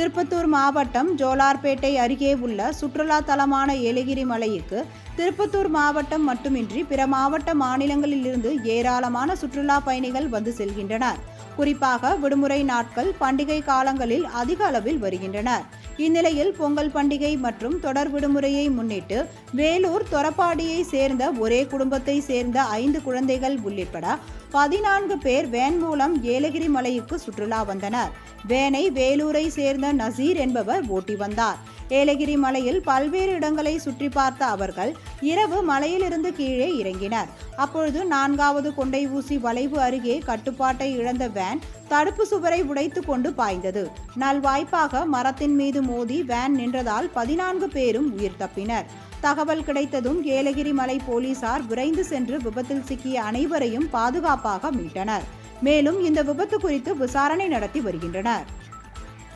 திருப்பத்தூர் மாவட்டம் ஜோலார்பேட்டை அருகே உள்ள சுற்றுலா தலமான ஏலகிரி மலைக்கு திருப்பத்தூர் மாவட்டம் மட்டுமின்றி பிற மாவட்ட மாநிலங்களிலிருந்து ஏராளமான சுற்றுலா பயணிகள் வந்து செல்கின்றனர். குறிப்பாக விடுமுறை நாட்கள் பண்டிகை காலங்களில் அதிக அளவில் வருகின்றனர். இந்நிலையில் பொங்கல் பண்டிகை மற்றும் தொடர் விடுமுறையை முன்னிட்டு வேலூர் தொரப்பாடியை சேர்ந்த ஒரே குடும்பத்தை சேர்ந்த ஐந்து குழந்தைகள் உள்ளிட்ட பதினான்கு பேர் வேன் மூலம் ஏலகிரி மலைக்கு சுற்றுலா வந்தனர். வேனை வேலூரை சேர்ந்த நசீர் என்பவர் ஓட்டி வந்தார். ஏலகிரி மலையில் பல்வேறு இடங்களை சுற்றி பார்த்த அவர்கள் இரவு மலையிலிருந்து கீழே இறங்கினர். அப்பொழுது நான்காவது கொண்டை ஊசி வளைவு அருகே கட்டுப்பாட்டை இழந்த வேன் தடுப்பு சுவரை உடைத்து கொண்டு பாய்ந்தது. நல்வாய்ப்பாக மரத்தின் மீது மோதி வேன் நின்றதால் பதினான்கு பேரும் உயிர் தப்பினர். தகவல் கிடைத்ததும் ஏலகிரி மலை போலீசார் விரைந்து சென்று விபத்தில் சிக்கிய அனைவரையும் பாதுகாப்பாக மீட்டனர். மேலும் இந்த விபத்து குறித்து விசாரணை நடத்தி வருகின்றனர்.